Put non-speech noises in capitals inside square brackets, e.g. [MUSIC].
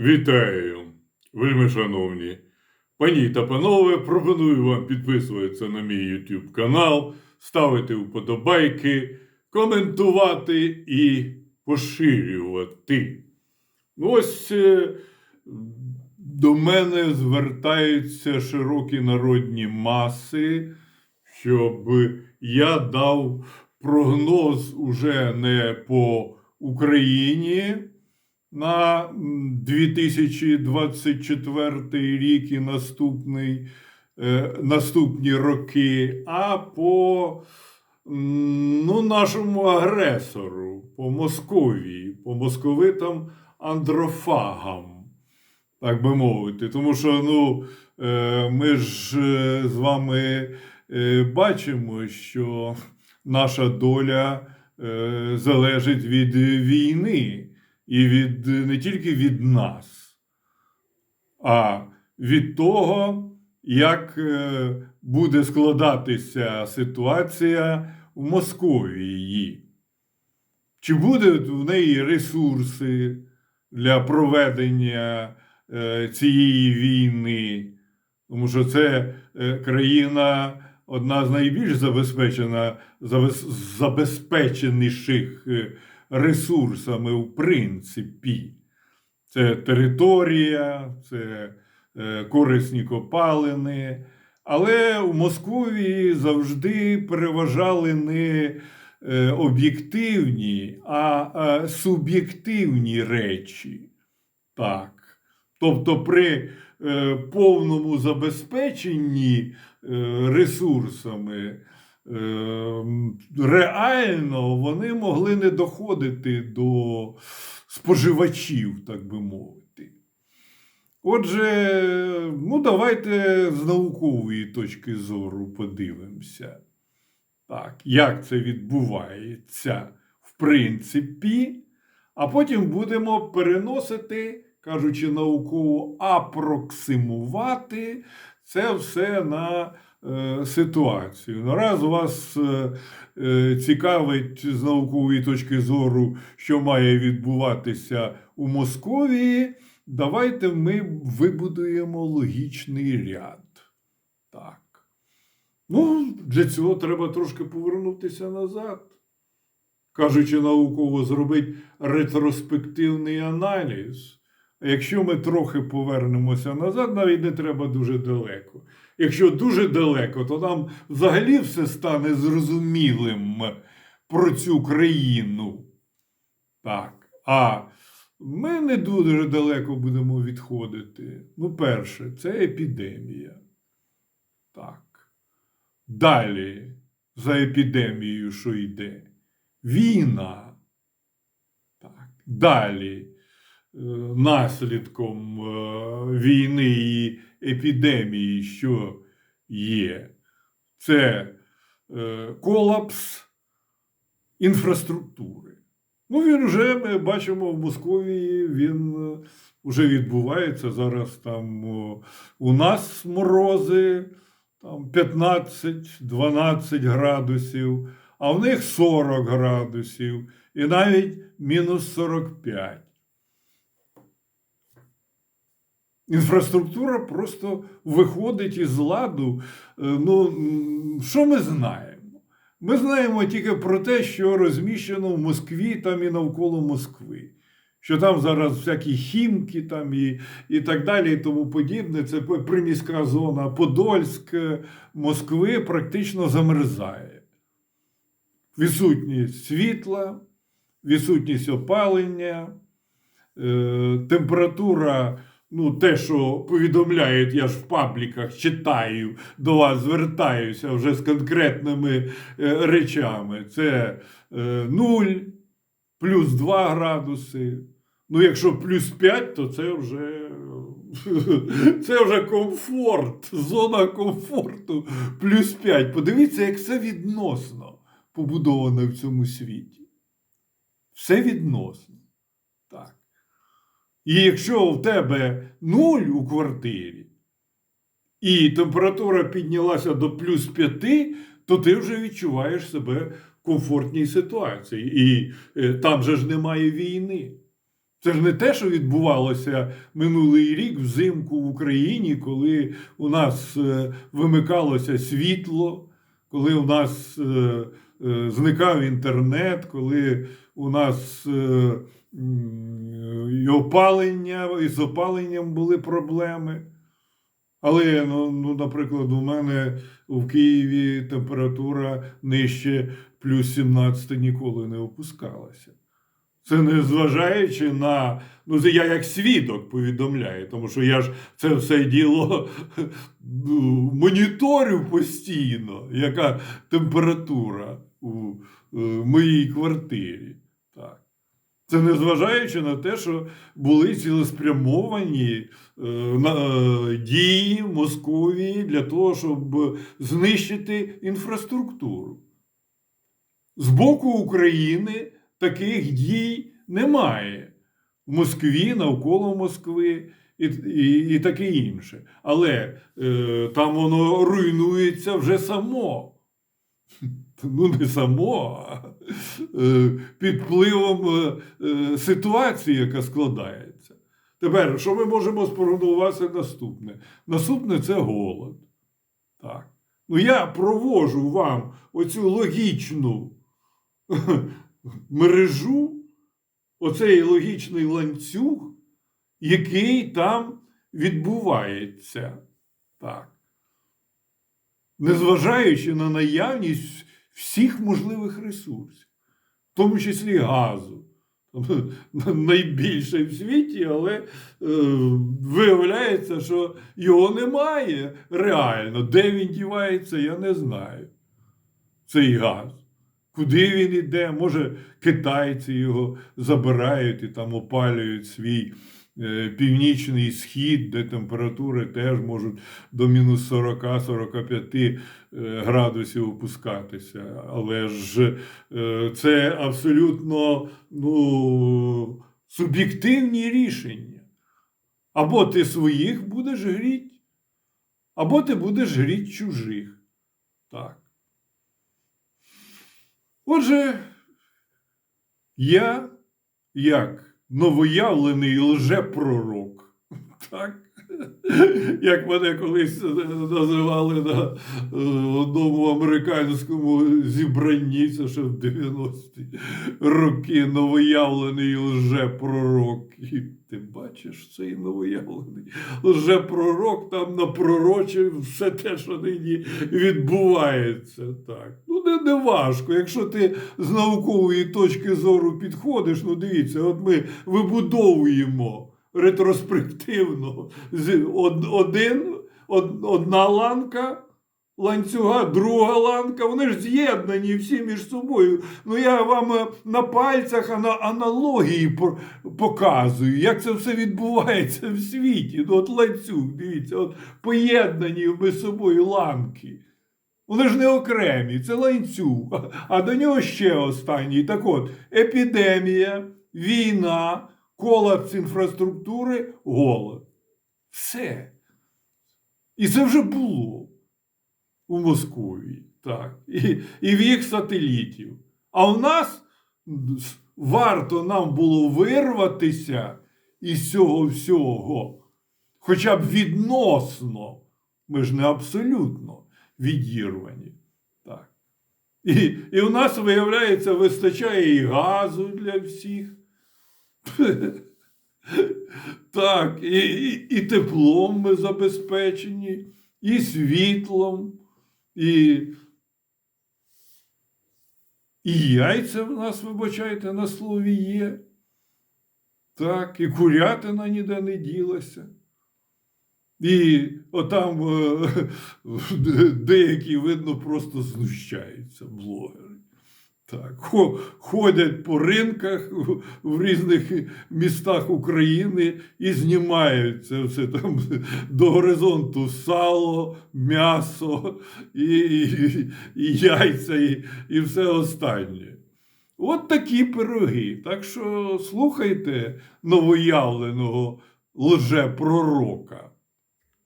Вітаю, вельми шановні. Пані та панове, пропоную вам підписуватися на мій YouTube канал, ставити вподобайки, коментувати і поширювати. Ось е, до мене звертаються широкі народні маси, щоб я дав прогноз уже не по Україні на 2024 рік і наступний, е, наступні роки, а по ну, нашому агресору, по Московії, по московитам андрофагам, так би мовити. Тому що ну, е, ми ж е, з вами бачимо, що наша доля залежить від війни і від не тільки від нас, а від того, як е, буде складатися ситуація в Московії. Чи будуть в неї ресурси для проведення е, цієї війни? Тому що це е, країна одна з найбільш забезпечена, забез- забезпеченіших ресурсами, в принципі. Це територія, це е, корисні копалини. Але в Московії завжди переважали не е, об'єктивні, а е, суб'єктивні речі. Так. Тобто при повному забезпеченні ресурсами реально вони могли не доходити до споживачів, так би мовити. Отже, ну давайте з наукової точки зору подивимося, так, як це відбувається в принципі, а потім будемо переносити, кажучи науково, апроксимувати це все на ситуацію. Нараз вас е, е, цікавить з наукової точки зору, що має відбуватися у Московії. Давайте ми вибудуємо логічний ряд. Так. Ну, для цього треба трошки повернутися назад. Кажучи науково, зробити ретроспективний аналіз. А якщо ми трохи повернемося назад, навіть не треба дуже далеко. Якщо дуже далеко, то нам взагалі все стане зрозумілим про цю країну. Так. А ми не дуже далеко будемо відходити. Ну, перше, це епідемія. Так. Далі, за епідемією, що йде? Війна. Так. Далі, наслідком е, війни і епідемії, що є, це е, колапс інфраструктури. Ну, він вже ми бачимо в Московії, він е, вже відбувається. Зараз там у нас морози там 15-12 градусів, а в них 40 градусів і навіть мінус 45. Інфраструктура просто виходить із ладу. Е, Ну, що ми знаємо? Ми знаємо тільки про те, що розміщено в Москві там і навколо Москви. Що там зараз всякі хімки там і, і так далі, і тому подібне. Це приміська зона Подольськ, е, Москви практично замерзає. Відсутність світла, відсутність опалення, е, температура, ну, те, що повідомляють, я ж в пабліках читаю, до вас звертаюся вже з конкретними е, речами. Це е, 0, плюс 2 градуси. Ну, якщо плюс 5, то це вже, [LAUGHS] це вже комфорт, зона комфорту плюс 5. Подивіться, як все відносно побудоване в цьому світі. Все відносно. І якщо в тебе нуль у квартирі, і температура піднялася до плюс 5, то ти вже відчуваєш себе в комфортній ситуації. І е, там же ж немає війни. Це ж не те, що відбувалося минулий рік взимку в Україні, коли у нас е, вимикалося світло, коли у нас е, зникав інтернет, коли у нас е, і опалення, і з опаленням були проблеми. Але, ну, ну, наприклад, у мене в Києві температура нижче плюс 17 ніколи не опускалася. Це не зважаючи на. Ну, я як свідок повідомляю, тому що я ж це все діло [LAUGHS] ну, моніторю постійно, яка температура у е, моїй квартирі. Так. Це не зважаючи на те, що були цілеспрямовані е, е, дії Московії для того, щоб знищити інфраструктуру. З боку України таких дій немає. В Москві, навколо Москви і, і, і таке інше. Але е, там воно руйнується вже само. [LAUGHS] Ну, не само, а е, під впливом е, е, ситуації, яка складається. Тепер, що ми можемо спрогнозувати наступне? Наступне це голод. Так. Ну, я провожу вам оцю логічну [LAUGHS] мережу, оцей логічний ланцюг, який там відбувається. Так. Незважаючи на наявність всіх можливих ресурсів, в тому числі газу. [LAUGHS] Найбільше в світі, але е, виявляється, що його немає реально. Де він дівається, я не знаю. Цей газ. Куди він іде? Може, китайці його забирають і там опалюють свій північний схід, де температури теж можуть до мінус 40-45 е, градусів опускатися. Але ж е, це абсолютно ну, суб'єктивні рішення. Або ти своїх будеш гріть, або ти будеш гріть чужих. Так. Отже, я, як новоявлений лжепророк, так, як мене колись називали на одному американському зібранні, це ще в 90-ті роки новоявлений лжепророк. І ти бачиш цей новоявлений лжепророк там напророчив все те, що нині відбувається. Так. Не, не важко. Якщо ти з наукової точки зору підходиш, ну дивіться, от ми вибудовуємо ретроспективно один, од- одна ланка ланцюга, друга ланка, вони ж з'єднані всі між собою. Ну я вам е, на пальцях ана- аналогії показую, як це все відбувається в світі. Ну, от ланцюг, дивіться, от поєднані між собою ланки. Вони ж не окремі, це ланцюг. А- до нього ще останній. Так от, епідемія, війна, колапс інфраструктури, голод. Все. І це вже було у Московії, так, і, і в їх сателітів. А у нас варто нам було вирватися із цього всього, хоча б відносно, ми ж не абсолютно відірвані. Так. І, і у нас, виявляється, вистачає і газу для всіх. [LAUGHS] Так, і, і, і теплом ми забезпечені, і світлом, і, і яйця в нас, вибачайте, на слові є. Так, і курятина ніде не ділася. І отам е, [LAUGHS] деякі, видно, просто знущаються блогери. Так, ходять по ринках в- різних містах України і знімають це все там [LAUGHS] до горизонту сало, м'ясо і, і, і яйця, і, і все останнє. От такі пироги. Так що слухайте новоявленого лжепророка.